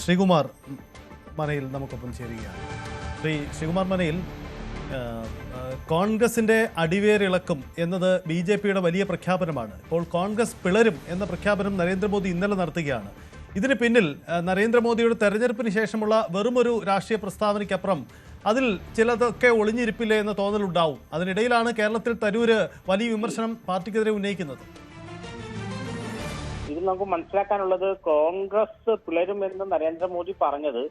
ശ്രീകുമാർ മനയിൽ നമുക്കൊപ്പം ചേരുകയാണ്. ശ്രീ ശ്രീകുമാർ മനയിൽ കോൺഗ്രസിന്റെ അടിവേറിളക്കും എന്നത് ബി ജെ പിയുടെ വലിയ പ്രഖ്യാപനമാണ്. ഇപ്പോൾ കോൺഗ്രസ് പിളരും എന്ന പ്രഖ്യാപനം നരേന്ദ്രമോദി ഇന്നലെ നടത്തുകയാണ്. ഇതിന് പിന്നിൽ നരേന്ദ്രമോദിയുടെ തെരഞ്ഞെടുപ്പിന് ശേഷമുള്ള വെറുമൊരു രാഷ്ട്രീയ പ്രസ്താവനയ്ക്കപ്പുറം അതിൽ ചിലതൊക്കെ ഒളിഞ്ഞിരിപ്പില്ലേ എന്ന തോന്നലുണ്ടാവും. അതിനിടയിലാണ് കേരളത്തിൽ തരൂര് വലിയ വിമർശനം പാർട്ടിക്കെതിരെ ഉന്നയിക്കുന്നത്. നമുക്ക് മനസ്സിലാക്കാനുള്ളത് കോൺഗ്രസ് പുലരുമെന്ന് നരേന്ദ്രമോദി പറഞ്ഞത്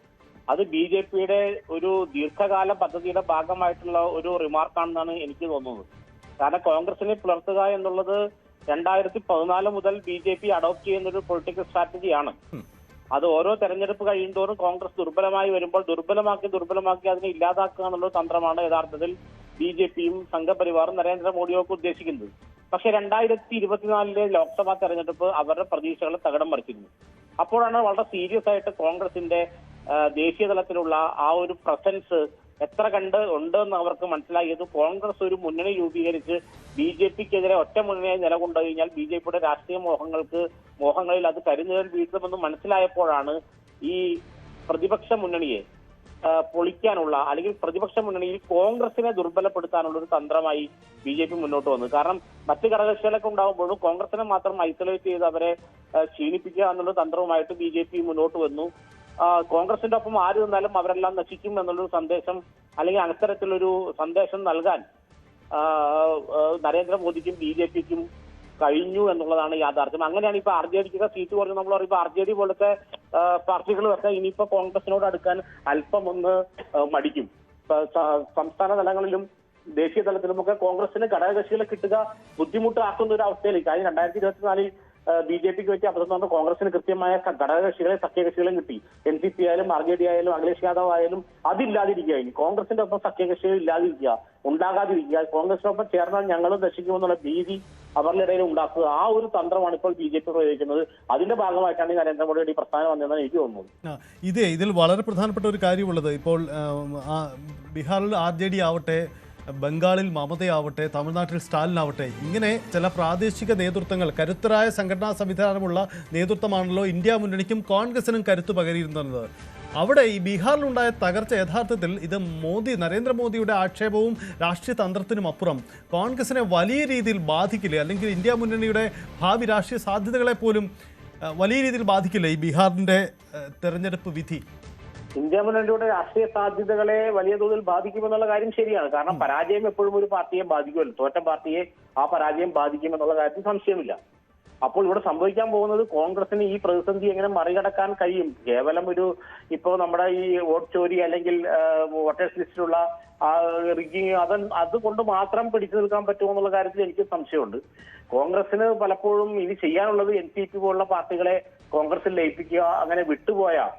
അത് ബി ജെ പിയുടെ ഒരു ദീർഘകാല പദ്ധതിയുടെ ഭാഗമായിട്ടുള്ള ഒരു റിമാർക്കാണെന്നാണ് എനിക്ക് തോന്നുന്നത്. കാരണം കോൺഗ്രസിനെ പിളർത്തുക എന്നുള്ളത് രണ്ടായിരത്തി പതിനാല് മുതൽ ബി ജെ പി അഡോപ്റ്റ് ചെയ്യുന്ന ഒരു പൊളിറ്റിക്കൽ സ്ട്രാറ്റജിയാണ് അത് ഓരോ തെരഞ്ഞെടുപ്പ് കഴിയുന്തോറും കോൺഗ്രസ് ദുർബലമായി വരുമ്പോൾ ദുർബലമാക്കി ദുർബലമാക്കി അതിനെ ഇല്ലാതാക്കുക എന്നുള്ള തന്ത്രമാണ് യഥാർത്ഥത്തിൽ ബി ജെ പിയും സംഘപരിവാറും നരേന്ദ്രമോദിയൊക്കെ ഉദ്ദേശിക്കുന്നത്. പക്ഷെ രണ്ടായിരത്തി ഇരുപത്തിനാലിലെ ലോക്സഭാ തെരഞ്ഞെടുപ്പ് അവരുടെ പ്രതീക്ഷകളെ തകടം മറിച്ചിരുന്നു. അപ്പോഴാണ് വളരെ സീരിയസ് ആയിട്ട് കോൺഗ്രസിന്റെ ദേശീയ തലത്തിലുള്ള ആ ഒരു പ്രസൻസ് എത്ര കണ്ട് ഉണ്ട് എന്ന് അവർക്ക് മനസ്സിലാക്കിയത് കോൺഗ്രസ് ഒരു മുന്നണി രൂപീകരിച്ച് ബി ജെ പിക്കെതിരെ ഒറ്റ മുന്നണിയായി നിലകൊണ്ടു കഴിഞ്ഞാൽ ബി ജെ പിയുടെ രാഷ്ട്രീയ മോഹങ്ങൾക്ക് മോഹങ്ങളിൽ അത് കരിനിഴൽ വീഴ്ത്തുമെന്ന് മനസ്സിലായപ്പോഴാണ് ഈ പ്രതിപക്ഷ മുന്നണിയെ പൊളിക്കാനുള്ള അല്ലെങ്കിൽ പ്രതിപക്ഷ മുന്നണിയിൽ കോൺഗ്രസിനെ ദുർബലപ്പെടുത്താനുള്ള ഒരു തന്ത്രമായി ബി ജെ പി മുന്നോട്ട് വന്നു. കാരണം മറ്റ് ഘടകകക്ഷികളൊക്കെ ഉണ്ടാകുമ്പോഴും കോൺഗ്രസിനെ മാത്രം ഐസൊലേറ്റ് ചെയ്ത് അവരെ ക്ഷീണിപ്പിക്കുക എന്നുള്ള തന്ത്രവുമായിട്ട് ബി ജെ പി മുന്നോട്ട് വന്നു. കോൺഗ്രസിന്റെ ഒപ്പം ആര് നിന്നാലും അവരെല്ലാം നശിക്കും എന്നുള്ളൊരു സന്ദേശം അല്ലെങ്കിൽ അത്തരത്തിലൊരു സന്ദേശം നൽകാൻ നരേന്ദ്രമോദിക്കും ബി ജെ പിക്കും കഴിഞ്ഞു എന്നുള്ളതാണ് യാഥാർത്ഥ്യം. അങ്ങനെയാണ് ഇപ്പൊ ആർ ജെ ഡിക്കൊക്കെ സീറ്റ് കുറഞ്ഞു നമ്മൾ പറയുമ്പോൾ ആർ ജെ ഡി പോലത്തെ പാർട്ടികളൊക്കെ ഇനിയിപ്പോ കോൺഗ്രസിനോട് അടുക്കാൻ അല്പം ഒന്ന് മടിക്കും. സംസ്ഥാന തലങ്ങളിലും ദേശീയ തലത്തിലുമൊക്കെ കോൺഗ്രസിന് ഘടകകക്ഷികളെ കിട്ടുക ബുദ്ധിമുട്ടാക്കുന്ന ഒരു അവസ്ഥയിലേക്ക്. കാര്യം രണ്ടായിരത്തി ഇരുപത്തിനാലിൽ ബി ജെ പിക്ക് വെച്ച് അബദ്ധം കോൺഗ്രസിന് കൃത്യമായ ഘടകകക്ഷികളെ സഖ്യകക്ഷികളും കിട്ടി. എൻ സി പി ആയാലും ആർ ജെ ഡി ആയാലും അഖിലേഷ് യാദവ് ആയാലും അതില്ലാതിരിക്കുക ഇനി. കോൺഗ്രസിന്റെ ഒപ്പം സഖ്യകക്ഷികൾ ഇല്ലാതിരിക്കുക ഉണ്ടാകാതിരിക്കുക. കോൺഗ്രസിനൊപ്പം ചേർന്നാൽ ഞങ്ങളും നശിക്കുമെന്നുള്ള ഭീതി അവരുടെ ഇടയിൽ ഉണ്ടാക്കുക. ആ ഒരു തന്ത്രമാണ് ഇപ്പോൾ ബി ജെ പി പ്രയോഗിക്കുന്നത്. അതിന്റെ ഭാഗമായിട്ടാണ് ഈ നരേന്ദ്രമോദിയുടെ ഈ പ്രസ്ഥാനം വന്നതെന്നാണ് എനിക്ക് തോന്നുന്നത്. ഇതേ ഇതിൽ വളരെ പ്രധാനപ്പെട്ട ഒരു കാര്യമുള്ളത് ഇപ്പോൾ ബീഹാറിൽ ആർ ജെ ഡി ആവട്ടെ ബംഗാളിൽ മമതയാവട്ടെ തമിഴ്നാട്ടിൽ സ്റ്റാലിനാവട്ടെ ഇങ്ങനെ ചില പ്രാദേശിക നേതൃത്വങ്ങൾ കരുത്തരായ സംഘടനാ സംവിധാനമുള്ള നേതൃത്വമാണല്ലോ ഇന്ത്യ മുന്നണിക്കും കോൺഗ്രസിനും കരുത്ത് പകരിയിരുന്നത് അവിടെ ഈ ബീഹാറിലുണ്ടായ തകർച്ച യഥാർത്ഥത്തിൽ ഇത് മോദി നരേന്ദ്രമോദിയുടെ ആക്ഷേപവും രാഷ്ട്രീയ തന്ത്രത്തിനും അപ്പുറം. കോൺഗ്രസിനെ വലിയ രീതിയിൽ ബാധിക്കില്ലേ? അല്ലെങ്കിൽ ഇന്ത്യ മുന്നണിയുടെ ഭാവി രാഷ്ട്രീയ സാധ്യതകളെ പോലും വലിയ രീതിയിൽ ബാധിക്കില്ലേ ഈ ബീഹാറിന്റെ തെരഞ്ഞെടുപ്പ് വിധി? ഇന്ത്യ മുന്നണിയുടെ രാഷ്ട്രീയ സാധ്യതകളെ വലിയ തോതിൽ ബാധിക്കുമെന്നുള്ള കാര്യം ശരിയാണ്. കാരണം പരാജയം എപ്പോഴും ഒരു പാർട്ടിയെ ബാധിക്കുമല്ലോ. തോറ്റ പാർട്ടിയെ ആ പരാജയം ബാധിക്കുമെന്നുള്ള കാര്യത്തിൽ സംശയമില്ല. അപ്പോൾ ഇവിടെ സംഭവിക്കാൻ പോകുന്നത് കോൺഗ്രസിന് ഈ പ്രതിസന്ധി എങ്ങനെ മറികടക്കാൻ കഴിയും? കേവലം ഒരു ഇപ്പോ നമ്മുടെ ഈ വോട്ട് ചോരി അല്ലെങ്കിൽ വോട്ടേഴ്സ് ലിസ്റ്റിലുള്ള ആ റിഗിങ് അത് അതുകൊണ്ട് മാത്രം പിടിച്ചു നിൽക്കാൻ പറ്റുമോ എന്നുള്ള കാര്യത്തിൽ എനിക്ക് സംശയമുണ്ട്. കോൺഗ്രസിന് പലപ്പോഴും ഇനി ചെയ്യാനുള്ളത് എൻ സി പി പോലുള്ള പാർട്ടികളെ കോൺഗ്രസിൽ ലയിപ്പിക്കുക അങ്ങനെ വിട്ടുപോയാൽ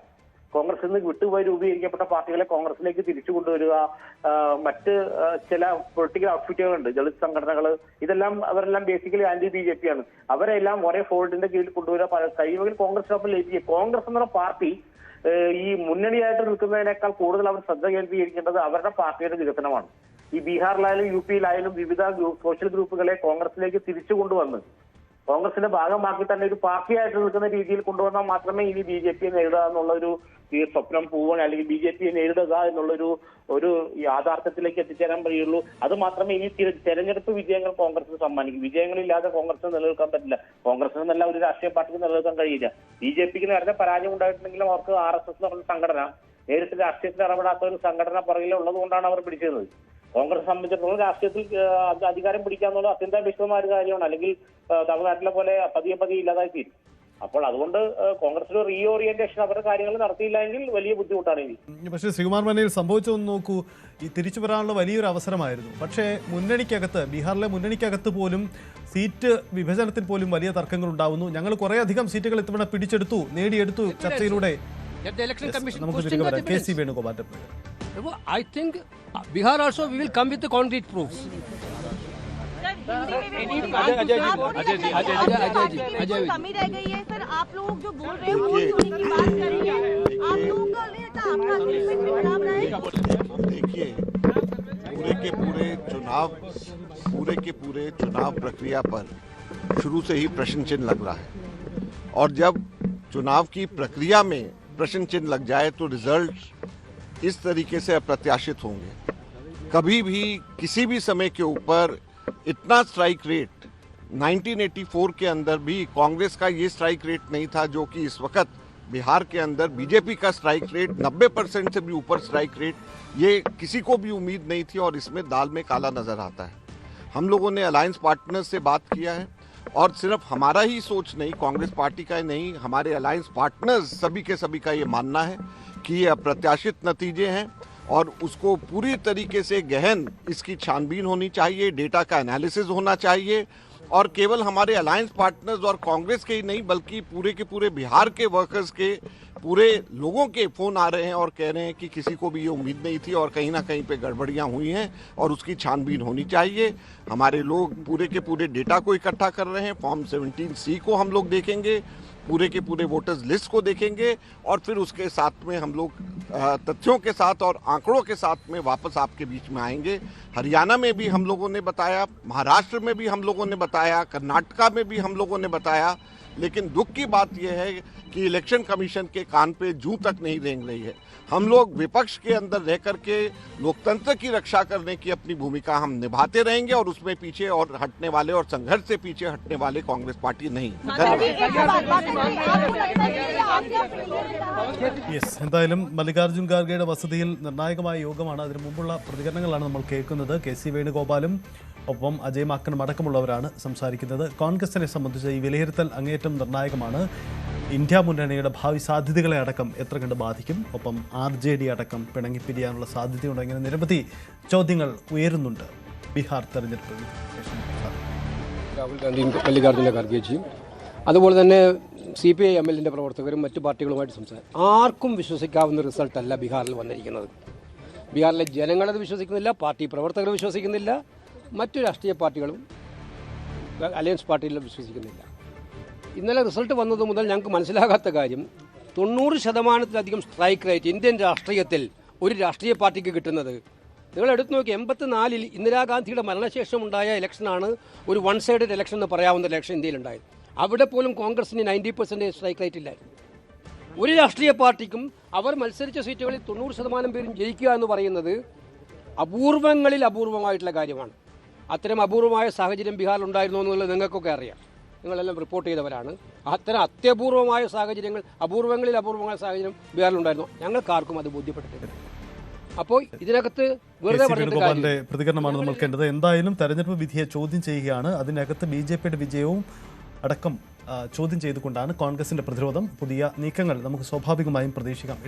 കോൺഗ്രസിൽ നിന്ന് വിട്ടുപോയി രൂപീകരിക്കപ്പെട്ട പാർട്ടികളെ കോൺഗ്രസിലേക്ക് തിരിച്ചു കൊണ്ടുവരിക മറ്റ് ചില പൊളിറ്റിക്കൽ ഔട്ട്ഫിറ്റുകളുണ്ട് ദളിത് സംഘടനകൾ ഇതെല്ലാം അവരെല്ലാം basically anti B J P ആണ് അവരെല്ലാം ഒരേ ഫോൾഡിന്റെ കീഴിൽ കൊണ്ടുവരിക കഴിയുമെങ്കിൽ കോൺഗ്രസിനൊപ്പം ലയിപ്പിക്കുക കോൺഗ്രസ് എന്നുള്ള പാർട്ടി ഈ മുന്നണിയായിട്ട് നിൽക്കുന്നതിനേക്കാൾ കൂടുതൽ അവർ ശ്രദ്ധ കേന്ദ്രീകരിക്കേണ്ടത് അവരുടെ പാർട്ടിയുടെ വികസനമാണ്. ഈ ബീഹാറിലായാലും യു പിയിലായാലും വിവിധ സോഷ്യൽ ഗ്രൂപ്പുകളെ കോൺഗ്രസിലേക്ക് തിരിച്ചു കൊണ്ടുവന്ന് കോൺഗ്രസിന്റെ ഭാഗമാക്കി തന്നെ ഒരു പാർട്ടിയായിട്ട് നിൽക്കുന്ന രീതിയിൽ കൊണ്ടുവന്നാൽ മാത്രമേ ഇനി ബി ജെ പിയെ നേരിടുക എന്നുള്ള ഒരു ഈ സ്വപ്നം പോവുകയാണ് അല്ലെങ്കിൽ ബി ജെ പിയെ നേരിടുക എന്നുള്ളൊരു ഒരു യാഥാർത്ഥ്യത്തിലേക്ക് എത്തിച്ചേരാൻ കഴിയുള്ളൂ. അത് മാത്രമേ ഇനി തിരഞ്ഞെടുപ്പ് വിജയങ്ങൾ കോൺഗ്രസിന് സമ്മാനിക്കും. വിജയങ്ങളില്ലാതെ കോൺഗ്രസിന് നിലനിൽക്കാൻ പറ്റില്ല. കോൺഗ്രസിന് നല്ല ഒരു രാഷ്ട്രീയ പാർട്ടിക്ക് നിലനിൽക്കാൻ കഴിയില്ല. ബി ജെ പിക്ക് നേരത്തെ പരാജയം ഉണ്ടായിട്ടുണ്ടെങ്കിലും അവർക്ക് ആർ എസ് എസ് എന്ന് പറഞ്ഞ സംഘടന നേരിട്ട് രാഷ്ട്രീയത്തിൽ ഇടപെടാത്ത ഒരു സംഘടന പുറകിലുള്ളത് കൊണ്ടാണ് അവർ പിടിച്ചിരുന്നത് കോൺഗ്രസ് സംബന്ധിച്ചിടത്തോളം രാഷ്ട്രീയത്തിൽ അധികാരം പിടിക്കാന്നുള്ള അത്യന്താപേക്ഷിതമായ ഒരു കാര്യമാണ്. അല്ലെങ്കിൽ തമിഴ്നാട്ടിലെ പോലെ പതിയെ പതിയെ ഇല്ലാതായി തീരും അപ്പോൾ അതുകൊണ്ട് കോൺഗ്രസ് കോൺഗ്രസിന് റീഓറിയന്റേഷൻ അവരുടെ കാര്യങ്ങൾ നടത്തിയില്ല എങ്കിൽ വലിയ ബുദ്ധിമുട്ടാണ് ഇനി. പക്ഷേ ശ്രീകുമാർ മനയിൽ സംഭവിച്ചതെന്ന് നോക്കൂ. ഈ തിരിച്ചു വരാനുള്ള വലിയൊരു അവസരമായിരുന്നു. പക്ഷേ മുന്നണിക്കകത്ത് ബീഹാറിലെ മുന്നണിക്കകത്ത് പോലും സീറ്റ് വിഭജനത്തിൽ പോലും വലിയ തർക്കങ്ങൾ ഉണ്ടാവുന്നു. ഞങ്ങൾ കുറേ അധികം സീറ്റുകൾ ഇത്തവണ പിടിച്ചെടുത്തു നേടിയെടുത്തു ചർച്ചയിലൂടെ. നമുക്ക് തിരികെ വരാം K C Venugopal. Well, I think Bihar also we will come with the concrete proofs. Ajay ji Ajay ji Ajay ji, Ajay ji, Ajay ji. कमी रह गई है सर आप लोग जो बोल रहे हैं की बात कर रहे हैं आप लोगों का आपका खराब रहा है देखिए पूरे के पूरे चुनाव पूरे के पूरे चुनाव प्रक्रिया पर शुरू से ही प्रश्न चिन्ह लग रहा है और जब चुनाव की प्रक्रिया में प्रश्न चिन्ह लग जाए तो रिज़ल्ट इस तरीके से अप्रत्याशित होंगे। कभी भी, किसी भी समय के ऊपर इतना स्ट्राइक रेट 1984 के अंदर भी कांग्रेस का ये स्ट्राइक रेट नहीं था जो कि इस वक्त बिहार के अंदर बीजेपी का स्ट्राइक रेट 90 परसेंट से भी ऊपर स्ट्राइक रेट ये किसी को भी उम्मीद नहीं थी और इसमें दाल में काला नज़र आता है। हम लोगों ने अलायंस पार्टनर्स से बात किया है और सिर्फ़ हमारा ही सोच नहीं, कांग्रेस पार्टी का ही नहीं, हमारे अलायंस पार्टनर्स सभी के सभी का ये मानना है कि ये अप्रत्याशित नतीजे हैं और उसको पूरी तरीके से गहन इसकी छानबीन होनी चाहिए, डेटा का एनालिसिस होना चाहिए और केवल हमारे अलायंस पार्टनर्स और कांग्रेस के ही नहीं, बल्कि पूरे के पूरे बिहार के वर्कर्स के, पूरे लोगों के फ़ोन आ रहे हैं और कह रहे हैं कि किसी को भी ये उम्मीद नहीं थी और कहीं ना कहीं पे गड़बड़ियाँ हुई हैं और उसकी छानबीन होनी चाहिए। हमारे लोग पूरे के पूरे डेटा को इकट्ठा कर रहे हैं फॉर्म 17 सी को हम लोग देखेंगे, पूरे के पूरे वोटर्स लिस्ट को देखेंगे और फिर उसके साथ में हम लोग तथ्यों के साथ और आंकड़ों के साथ में वापस आपके बीच में आएँगे। हरियाणा में भी हम लोगों ने बताया, महाराष्ट्र में भी हम लोगों ने बताया, कर्नाटका में भी हम लोगों ने बताया। लेकिन दुख की बात यह है कि इलेक्शन कमीशन के कान पे जू तक नहीं रेंग रही है हम लोग विपक्ष के अंदर रह करके लोकतंत्र की रक्षा करने की अपनी भूमिका हम निभाते रहेंगे और उसमें पीछे और हटने वाले और संघर्ष से पीछे हटने वाले कांग्रेस पार्टी नहीं धन्यवाद एक सवाल बात करें आपको लगता है कि आपके अपने യെസ് എന്തായാലും മല്ലികാർജ്ജുൻ ഖാർഗെയുടെ വസതിയിൽ നിർണായകമായ യോഗമാണ് അതിനു മുമ്പുള്ള പ്രതികരണങ്ങളാണ് നമ്മൾ കേൾക്കുന്നത് കെ സി വേണുഗോപാലും ഒപ്പം അജയ് മാക്കനും അടക്കമുള്ളവരാണ് സംസാരിക്കുന്നത്. കോൺഗ്രസിനെ സംബന്ധിച്ച് ഈ വിലയിരുത്തൽ അങ്ങേയറ്റം നിർണായകമാണ്. ഇന്ത്യ മുന്നണിയുടെ ഭാവി സാധ്യതകളെ അടക്കം എത്ര കണ്ട് ബാധിക്കും? ഒപ്പം ആർ ജെ ഡി അടക്കം പിണങ്ങിപ്പിരിയാനുള്ള സാധ്യതയുണ്ട് ഇങ്ങനെ നിരവധി ചോദ്യങ്ങൾ ഉയരുന്നുണ്ട്. ബീഹാർ തെരഞ്ഞെടുപ്പ് രാഹുൽ ഗാന്ധിയും മല്ലികാർജുന ഖാർഗെജിയും. അതുപോലെ തന്നെ സി പി ഐ എം എല്ലിന്റെ പ്രവർത്തകരും മറ്റു പാർട്ടികളുമായിട്ട് സംസാരിക്കും ആർക്കും വിശ്വസിക്കാവുന്ന റിസൾട്ടല്ല ബീഹാറിൽ വന്നിരിക്കുന്നത്. ബീഹാറിലെ ജനങ്ങളത് വിശ്വസിക്കുന്നില്ല പാർട്ടി പ്രവർത്തകർ വിശ്വസിക്കുന്നില്ല മറ്റു രാഷ്ട്രീയ പാർട്ടികളും അലയൻസ് പാർട്ടിയിലും വിശ്വസിക്കുന്നില്ല. ഇന്നലെ റിസൾട്ട് വന്നത് മുതൽ ഞങ്ങൾക്ക് മനസ്സിലാകാത്ത കാര്യം തൊണ്ണൂറ് ശതമാനത്തിലധികം സ്ട്രൈക്ക് റേറ്റ് ഇന്ത്യൻ രാഷ്ട്രീയത്തിൽ ഒരു രാഷ്ട്രീയ പാർട്ടിക്ക് കിട്ടുന്നത്. നിങ്ങൾ എടുത്തു നോക്കി എൺപത്തിനാലിൽ ഇന്ദിരാഗാന്ധിയുടെ മരണശേഷം ഉണ്ടായ ഇലക്ഷനാണ് ഒരു വൺ സൈഡഡ് ഇലക്ഷൻ എന്ന് പറയാവുന്ന ഇലക്ഷൻ ഇന്ത്യയിലുണ്ടായത്. അവിടെ പോലും കോൺഗ്രസിന് നയന്റി പെർസെന്റേജ് സ്ട്രൈക്ക് റേറ്റ് ഇല്ലായിരുന്നു. ഒരു രാഷ്ട്രീയ പാർട്ടിക്കും അവർ മത്സരിച്ച സീറ്റുകളിൽ തൊണ്ണൂറ് ശതമാനം പേരും ജയിക്കുക എന്ന് പറയുന്നത് അപൂർവങ്ങളിൽ അപൂർവമായിട്ടുള്ള കാര്യമാണ്. അത്തരം അപൂർവമായ സാഹചര്യം ബീഹാറിൽ ഉണ്ടായിരുന്നു എന്നുള്ളത് നിങ്ങൾക്കൊക്കെ അറിയാം. നിങ്ങളെല്ലാം റിപ്പോർട്ട് ചെയ്തവരാണ്. അത്തരം അത്യപൂർവമായ സാഹചര്യങ്ങൾ അപൂർവങ്ങളിൽ അപൂർവമായ സാഹചര്യം ബീഹാറിൽ ഉണ്ടായിരുന്നു? ഞങ്ങൾക്കാർക്കും അത് ബോധ്യപ്പെട്ടിട്ടില്ല. അപ്പോൾ ഇതിനകത്ത് വെറുതെ പ്രതികരണമാണ് നമ്മൾ കേണ്ടത് എന്തായാലും തെരഞ്ഞെടുപ്പ് വിധിയെ ചോദ്യം ചെയ്യുകയാണ്. അതിനകത്ത് ബി ജെ പിയുടെ വിജയവും അടക്കം ചോദ്യം ചെയ്തുകൊണ്ടാണ് കോൺഗ്രസിന്റെ പ്രതിരോധം. പുതിയ നീക്കങ്ങൾ നമുക്ക് സ്വാഭാവികമായും പ്രതീക്ഷിക്കാം.